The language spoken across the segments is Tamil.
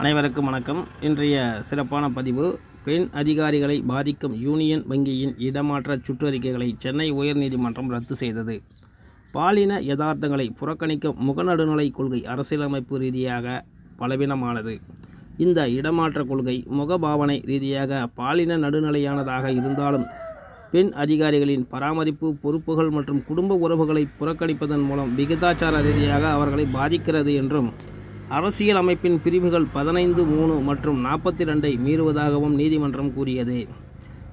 அனைவருக்கும் வணக்கம். இன்றைய சிறப்பான பதிவு பெண் அதிகாரிகளை பாதிக்கும் யூனியன் வங்கியின் இடமாற்ற சுற்றறிக்கைகளை சென்னை உயர்நீதிமன்றம் ரத்து செய்தது. பாலின யதார்த்தங்களை புறக்கணிக்கும் முகநடுநிலை கொள்கை அரசியலமைப்பு ரீதியாக பலவீனமானது. இந்த இடமாற்ற கொள்கை முகபாவனை ரீதியாக பாலின நடுநிலையானதாக இருந்தாலும் பெண் அதிகாரிகளின் பராமரிப்பு பொறுப்புகள் மற்றும் குடும்ப உறவுகளை புறக்கணிப்பதன் மூலம் விகிதாச்சார ரீதியாக அவர்களை பாதிக்கிறது என்றும் அரசியல் அமைப்பின் பிரிவுகள் பதினைந்து மூணு மற்றும் நாற்பத்தி ரெண்டை மீறுவதாகவும் நீதிமன்றம் கூறியது.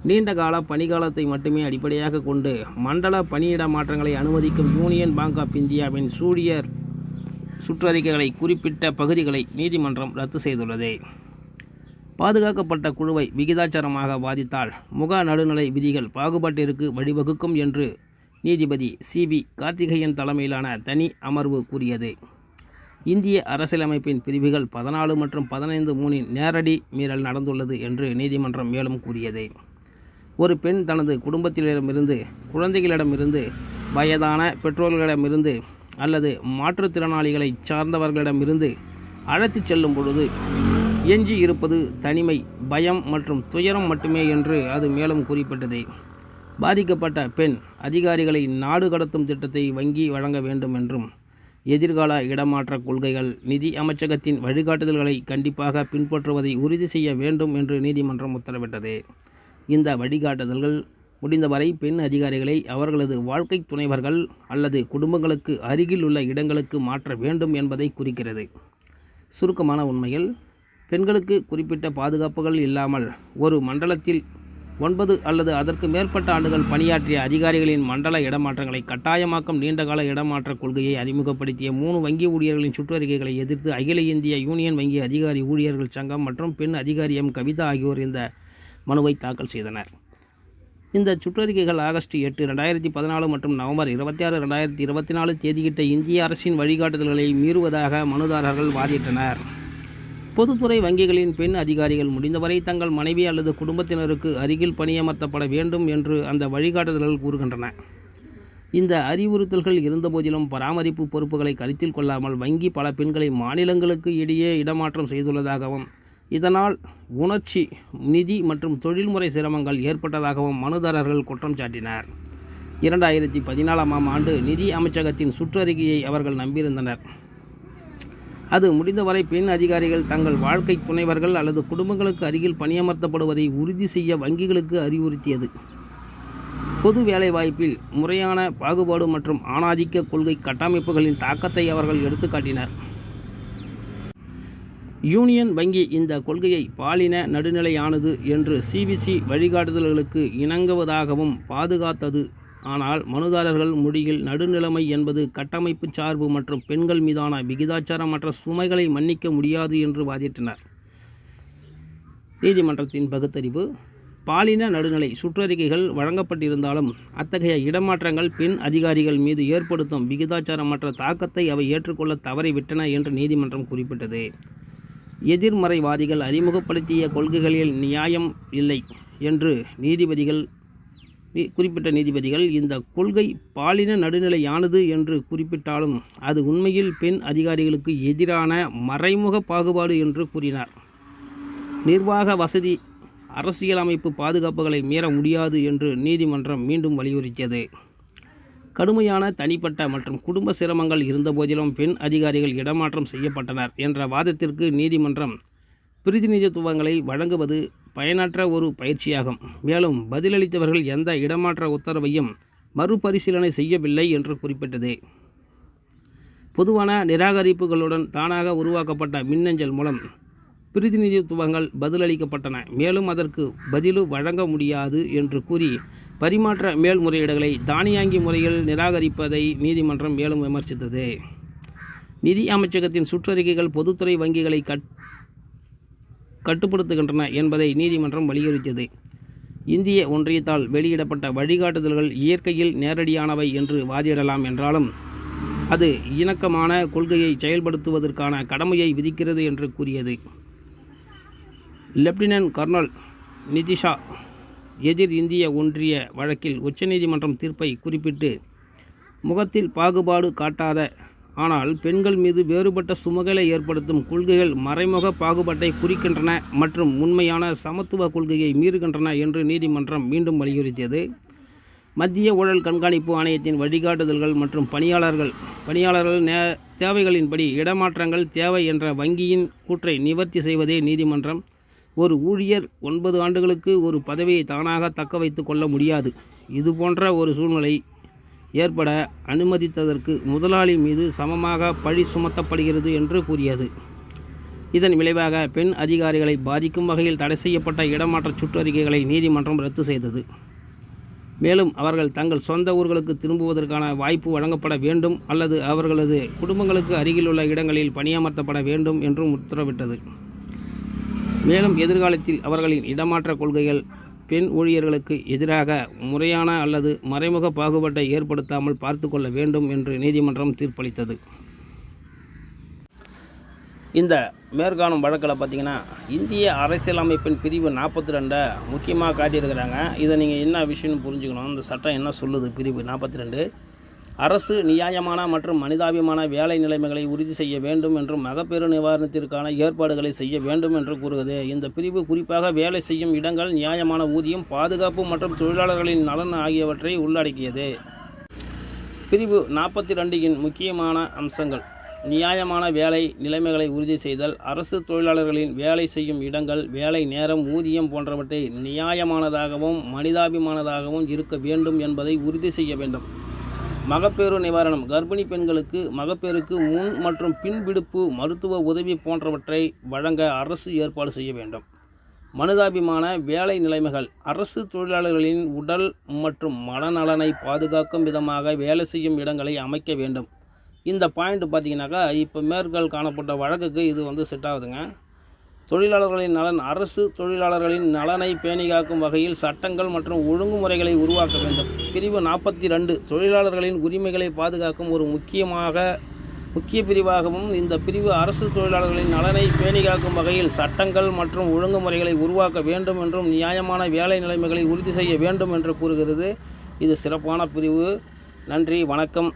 நீண்டகால பணிகாலத்தை மட்டுமே அடிப்படையாக கொண்டு மண்டல பணியிட மாற்றங்களை அனுமதிக்கும் யூனியன் பாங்க் ஆஃப் இந்தியாவின் சூழியர் சுற்றறிக்கைகளை குறிப்பிட்ட பகுதிகளை நீதிமன்றம் ரத்து செய்துள்ளது. பாதுகாக்கப்பட்ட குழுவை விகிதாச்சாரமாக பாதித்தால் முக நடுநிலை விதிகள் பாகுபாட்டிற்கு வழிவகுக்கும் என்று நீதிபதி சிபி கார்த்திகேயன் தலைமையிலான தனி அமர்வு கூறியது. இந்திய அரசியலமைப்பின் பிரிவுகள் பதினாலு மற்றும் பதினைந்து மூணின் நேரடி மீறல் நடந்துள்ளது என்று நீதிமன்றம் மேலும் கூறியது. ஒரு பெண் தனது குடும்பத்தினரிடமிருந்து குழந்தைகளிடமிருந்து வயதான பெற்றோர்களிடமிருந்து அல்லது மாற்றுத்திறனாளிகளை சார்ந்தவர்களிடமிருந்து அழைத்துச் செல்லும் பொழுது எஞ்சி இருப்பது தனிமை பயம் மற்றும் துயரம் மட்டுமே என்று அது மேலும் குறிப்பிட்டது. பாதிக்கப்பட்ட பெண் அதிகாரிகளை நாடு கடத்தும் திட்டத்தை வங்கி வழங்க வேண்டும் என்றும் எதிர்கால இடமாற்ற கொள்கைகள் நிதி அமைச்சகத்தின் வழிகாட்டுதல்களை கண்டிப்பாக பின்பற்றுவதை உறுதி செய்ய வேண்டும் என்று நீதிமன்றம் உத்தரவிட்டது. இந்த வழிகாட்டுதல்கள் முடிந்தவரை பெண் அதிகாரிகளை அவர்களது வாழ்க்கை துணைவர்கள் அல்லது குடும்பங்களுக்கு அருகில் உள்ள இடங்களுக்கு மாற்ற வேண்டும் என்பதை குறிக்கிறது. சுருக்கமான உண்மையில் பெண்களுக்கு குறிப்பிட்ட பாதுகாப்புகள் இல்லாமல் ஒரு மண்டலத்தில் ஒன்பது அல்லது அதற்கு மேற்பட்ட ஆண்டுகள் பணியாற்றிய அதிகாரிகளின் மண்டல இடமாற்றங்களை கட்டாயமாக்கும் நீண்டகால இடமாற்ற கொள்கையை அறிமுகப்படுத்திய மூணு வங்கி ஊழியர்களின் சுற்றறிக்கைகளை எதிர்த்து அகில இந்திய யூனியன் வங்கி அதிகாரி ஊழியர்கள் சங்கம் மற்றும் பெண் அதிகாரி எம். கவிதா ஆகியோர் இந்த மனுவை தாக்கல் செய்தனர். இந்த சுற்றறிக்கைகள் ஆகஸ்ட் எட்டு ரெண்டாயிரத்தி பதினாலு மற்றும் நவம்பர் இருபத்தி ஆறு ரெண்டாயிரத்தி இருபத்தி நாலு தேதியிட்ட இந்திய அரசின் வழிகாட்டுதல்களை மீறுவதாக மனுதாரர்கள் வாதிட்டனர். பொதுத்துறை வங்கிகளின் பெண் அதிகாரிகள் முடிந்தவரை தங்கள் மனைவி அல்லது குடும்பத்தினருக்கு அருகில் பணியமர்த்தப்பட வேண்டும் என்று அந்த வழிகாட்டுதல்கள் கூறுகின்றன. இந்த அறிவுறுத்தல்கள் இருந்தபோதிலும் பராமரிப்பு பொறுப்புகளை கருத்தில் கொள்ளாமல் வங்கி பல பெண்களை மாநிலங்களுக்கு இடையே இடமாற்றம் செய்துள்ளதாகவும் இதனால் உணர்ச்சி நிதி மற்றும் தொழில்முறை சிரமங்கள் ஏற்பட்டதாகவும் மனுதாரர்கள் குற்றம் சாட்டினர். இரண்டாயிரத்தி பதினாலாம் ஆண்டு நிதி அமைச்சகத்தின் சுற்றறிக்கையை அவர்கள் நம்பியிருந்தனர். அது முடிந்தவரை பெண் அதிகாரிகள் தங்கள் வாழ்க்கை துணைவர்கள் அல்லது குடும்பங்களுக்கு அருகில் பணியமர்த்தப்படுவதை உறுதி செய்ய வங்கிகளுக்கு அறிவுறுத்தியது. பொது வேலைவாய்ப்பில் முறையான பாகுபாடு மற்றும் ஆணாதிக்க கொள்கை கட்டமைப்புகளின் தாக்கத்தை அவர்கள் எடுத்துக்காட்டினர். யூனியன் வங்கி இந்த கொள்கையை பாலின நடுநிலையானது என்று சிபிசி வழிகாட்டுதல்களுக்கு இணங்குவதாகவும் பாதுகாத்தது ஆனால் மனுதாரர்கள் முடியில் நடுநிலைமை என்பது கட்டமைப்பு சார்பு மற்றும் பெண்கள் மீதான விகிதாச்சாரமற்ற சுமைகளை மன்னிக்க முடியாது என்று வாதிட்டனர். நீதிமன்றத்தின் பகுத்தறிவு பாலின நடுநிலை சுற்றறிக்கைகள் வழங்கப்பட்டிருந்தாலும் அத்தகைய இடமாற்றங்கள் பெண் அதிகாரிகள் மீது ஏற்படுத்தும் விகிதாச்சாரமற்ற தாக்கத்தை அவை ஏற்றுக்கொள்ள தவறிவிட்டன என்று நீதிமன்றம் குறிப்பிட்டது. எதிர்மறைவாதிகள் அறிமுகப்படுத்திய கொள்கைகளில் நியாயம் இல்லை என்று நீதிபதிகள் குறிப்பிட்ட நீதிபதிகள் இந்த கொள்கை பாலின நடுநிலையானது என்று குறிப்பிட்டாலும் அது உண்மையில் பெண் அதிகாரிகளுக்கு எதிரான மறைமுக பாகுபாடு என்று கூறினார். நிர்வாக வசதி அரசியலமைப்பு பாதுகாப்புகளை மீற முடியாது என்று நீதிமன்றம் மீண்டும் வலியுறுத்தியது. கடுமையான தனிப்பட்ட மற்றும் குடும்ப சிரமங்கள் இருந்தபோதிலும் பெண் அதிகாரிகள் இடமாற்றம் செய்யப்பட்டனர் என்ற வாதத்திற்கு நீதிமன்றம் பிரதிநிதித்துவங்களை வழங்குவது பயனற்ற ஒரு பயிற்சியாகும். மேலும் பதிலளித்தவர்கள் எந்த இடமாற்ற உத்தரவையும் மறுபரிசீலனை செய்யவில்லை என்று குறிப்பிட்டது. பொதுவான நிராகரிப்புகளுடன் தானாக உருவாக்கப்பட்ட மின்னஞ்சல் மூலம் பிரதிநிதித்துவங்கள் பதிலளிக்கப்பட்டன. மேலும் அதற்கு பதிலு வழங்க முடியாது என்று கூறி பரிமாற்ற மேல்முறையீடுகளை தானியாங்கி முறையில் நிராகரிப்பதை நீதிமன்றம் மேலும் விமர்சித்தது. நிதி அமைச்சகத்தின் சுற்றறிக்கைகள் பொதுத்துறை வங்கிகளை கட் கட்டுப்படுத்துகின்றன என்பதை நீதிமன்றம் வலியுறுத்தியது. இந்திய ஒன்றியத்தால் வெளியிடப்பட்ட வழிகாட்டுதல்கள் இயற்கையில் நேரடியானவை என்று வாதிடலாம் என்றாலும் அது இணக்கமான கொள்கையை செயல்படுத்துவதற்கான கடமையை விதிக்கிறது என்று கூறியது. லெப்டினன்ட் கர்னல் நிதிஷா எதிர் இந்திய ஒன்றிய வழக்கில் உச்சநீதிமன்றம் தீர்ப்பை குறிப்பிட்டு முகத்தில் பாகுபாடு காட்டாத ஆனால் பெண்கள் மீது வேறுபட்ட சுமகளை ஏற்படுத்தும் கொள்கைகள் மறைமுக பாகுபாட்டை குறிக்கின்றன மற்றும் உண்மையான சமத்துவ கொள்கையை மீறுகின்றன என்று நீதிமன்றம் மீண்டும் வலியுறுத்தியது. மத்திய ஊழல் கண்காணிப்பு ஆணையத்தின் வழிகாட்டுதல்கள் மற்றும் பணியாளர்கள் பணியாளர்கள் நே தேவைகளின்படி இடமாற்றங்கள் தேவை என்ற வங்கியின் கூற்றை நிவர்த்தி செய்வதே நீதிமன்றம். ஒரு ஊழியர் ஒன்பது ஆண்டுகளுக்கு ஒரு பதவியை தானாக தக்க வைத்து கொள்ள முடியாது. இது போன்ற ஒரு சூழ்நிலை ஏற்பட அனுமதித்ததற்கு முதலாளி மீது சமமாக பழி சுமத்தப்படுகிறது என்று கூறியது. இதன் விளைவாக பெண் அதிகாரிகளை பாதிக்கும் வகையில் தடை செய்யப்பட்ட இடமாற்ற சுற்றறிக்கைகளை நீதிமன்றம் ரத்து செய்தது. மேலும் அவர்கள் தங்கள் சொந்த ஊர்களுக்கு திரும்புவதற்கான வாய்ப்பு வழங்கப்பட வேண்டும் அல்லது அவர்களது குடும்பங்களுக்கு அருகிலுள்ள இடங்களில் பணியமர்த்தப்பட வேண்டும் என்றும் உத்தரவிட்டது. மேலும் எதிர்காலத்தில் அவர்களின் இடமாற்ற கொள்கைகள் பெண் ஊழியர்களுக்கு எதிராக முறையான அல்லது மறைமுக பாகுபாட்டை ஏற்படுத்தாமல் பார்த்து கொள்ள வேண்டும் என்று நீதிமன்றம் தீர்ப்பளித்தது. இந்த மேற்காணும் வழக்கில் பார்த்தீங்கன்னா இந்திய அரசியலமைப்பின் பிரிவு நாற்பத்தி ரெண்டை முக்கியமாக காட்டியிருக்கிறாங்க. இதை நீங்கள் என்ன விஷயம்னு புரிஞ்சுக்கணும்? இந்த சட்டம் என்ன சொல்லுது? பிரிவு நாற்பத்தி ரெண்டு அரசு நியாயமான மற்றும் மனிதாபிமான வேலை நிலைமைகளை உறுதி செய்ய வேண்டும் என்றும் மகப்பேறு நிவாரணத்திற்கான ஏற்பாடுகளை செய்ய வேண்டும் என்று கூறுகிறது. இந்த பிரிவு குறிப்பாக வேலை செய்யும் இடங்கள் நியாயமான ஊதியம் பாதுகாப்பு மற்றும் தொழிலாளர்களின் நலன் ஆகியவற்றை உள்ளடக்கியது. பிரிவு நாற்பத்தி ரெண்டின் முக்கியமான அம்சங்கள். நியாயமான வேலை நிலைமைகளை உறுதி செய்தல் அரசு தொழிலாளர்களின் வேலை செய்யும் இடங்கள் வேலை நேரம் ஊதியம் போன்றவற்றை நியாயமானதாகவும் மனிதாபிமானதாகவும் இருக்க வேண்டும் என்பதை உறுதி செய்ய வேண்டும். மகப்பேறு நிவாரணம். கர்ப்பிணி பெண்களுக்கு மகப்பேறுக்கு முன் மற்றும் பின் விடுப்பு மருத்துவ உதவி போன்றவற்றை வழங்க அரசு ஏற்பாடு செய்ய வேண்டும். மனிதாபிமான வேலை நிலைமைகள் அரசு தொழிலாளர்களின் உடல் மற்றும் மனநலனை பாதுகாக்கும் விதமாக வேலை செய்யும் இடங்களை அமைக்க வேண்டும். இந்த பாயிண்ட் பார்த்தீங்கன்னாக்கா இப்போ மேற்கள் காணப்பட்ட வழக்குக்கு இது வந்து செட் ஆகுதுங்க. தொழிலாளர்களின் நலன் அரசு தொழிலாளர்களின் நலனை பேணிகாக்கும் வகையில் சட்டங்கள் மற்றும் ஒழுங்குமுறைகளை உருவாக்க வேண்டும். பிரிவு நாற்பத்தி ரெண்டு தொழிலாளர்களின் உரிமைகளை பாதுகாக்கும் ஒரு முக்கியமாக முக்கிய பிரிவாகவும் இந்த பிரிவு அரசு தொழிலாளர்களின் நலனை பேணிகாக்கும் வகையில் சட்டங்கள் மற்றும் ஒழுங்குமுறைகளை உருவாக்க வேண்டும் என்றும் நியாயமான வேலை நிலைமைகளை உறுதி செய்ய வேண்டும் என்று கூறுகிறது. இது சிறப்பான பிரிவு. நன்றி வணக்கம்.